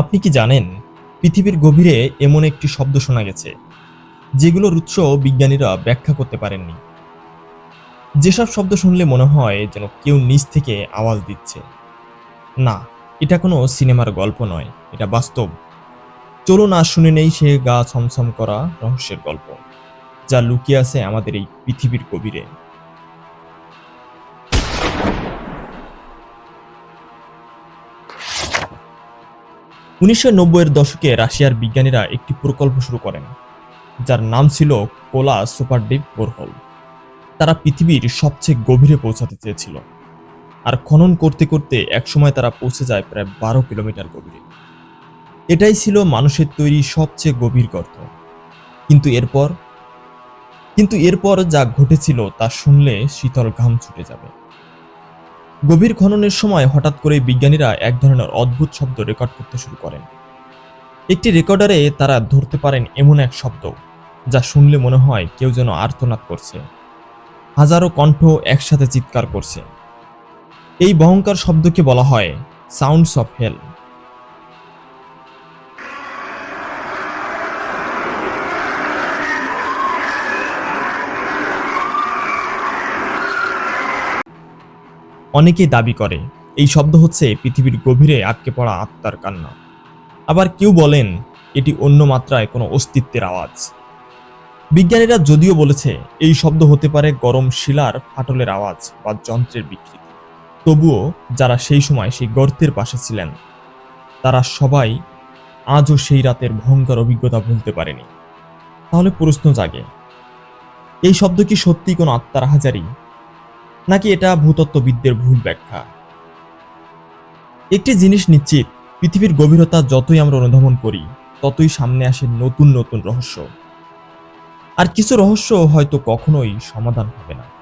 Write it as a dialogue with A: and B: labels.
A: আপনি কি জানেন, পৃথিবীর গভীরে এমন একটি শব্দ শোনা গেছে, যেগুলোর উৎস বিজ্ঞানীরা ব্যাখ্যা করতে পারেননি। যেসব শব্দ শুনলে মনে হয় যেন কেউ নিচ থেকে আওয়াজ দিচ্ছে। না, এটা কোনো সিনেমার গল্প নয়, এটা বাস্তব। চলুন আর শুনে নেই সে গা ছমছম করা রহস্যের গল্প, যা লুকিয়ে আছে আমাদের এই পৃথিবীর গভীরে। উনিশশো নব্বইয়ের দশকে রাশিয়ার বিজ্ঞানীরা একটি প্রকল্প শুরু করেন, যার নাম ছিল কোলা সুপার ডিপ বোরহোল। তারা পৃথিবীর সবচেয়ে গভীরে পৌঁছাতে চেয়েছিল আর খনন করতে করতে একসময় তারা পৌঁছে যায় প্রায় বারো কিলোমিটার গভীরে। এটাই ছিল মানুষের তৈরি সবচেয়ে গভীর গর্ত। কিন্তু এরপর? কিন্তু এরপর যা ঘটেছিল তা শুনলে শীতল ঘাম ছুটে যাবে। গভীর খননের সময় হঠাৎ করে বিজ্ঞানীরা এক ধরনের অদ্ভুত শব্দ রেকর্ড করতে শুরু করেন। একটি রেকর্ডারে তারা ধরতে পারেন এমন এক শব্দ, যা শুনলে মনে হয় কেউ যেন আর্তনাদ করছে। হাজারো কণ্ঠ একসাথে চিৎকার করছে। এই ভয়ঙ্কর শব্দকে বলা হয় সাউন্ডস অফ হেল। অনেকেই দাবি করে, এই শব্দ হচ্ছে পৃথিবীর গভীরে আটকে পড়া আত্মার কান্না। আবার কেউ বলেন, এটি অন্য মাত্রায় কোনো অস্তিত্বের আওয়াজ। বিজ্ঞানীরা যদিও বলেছে, এই শব্দ হতে পারে গরম শিলার ফাটলের আওয়াজ বা যন্ত্রের বিকৃতি। তবুও যারা সেই সময় সেই গর্তের পাশে ছিলেন, তারা সবাই আজও সেই রাতের ভয়ঙ্কর অভিজ্ঞতা ভুলতে পারেনি। তাহলে প্রশ্ন জাগে, এই শব্দ কি সত্যি কোনো আত্মার হাজারি? নাকি এটা ভূতত্ত্ববিদদের ভুল ব্যাখ্যা? একটি জিনিস নিশ্চিত, পৃথিবীর গভীরতা যতই আমরা অনুধাবন করি, ততই সামনে আসে নতুন নতুন রহস্য। আর কিছু রহস্য হয়তো কখনোই সমাধান হবে না।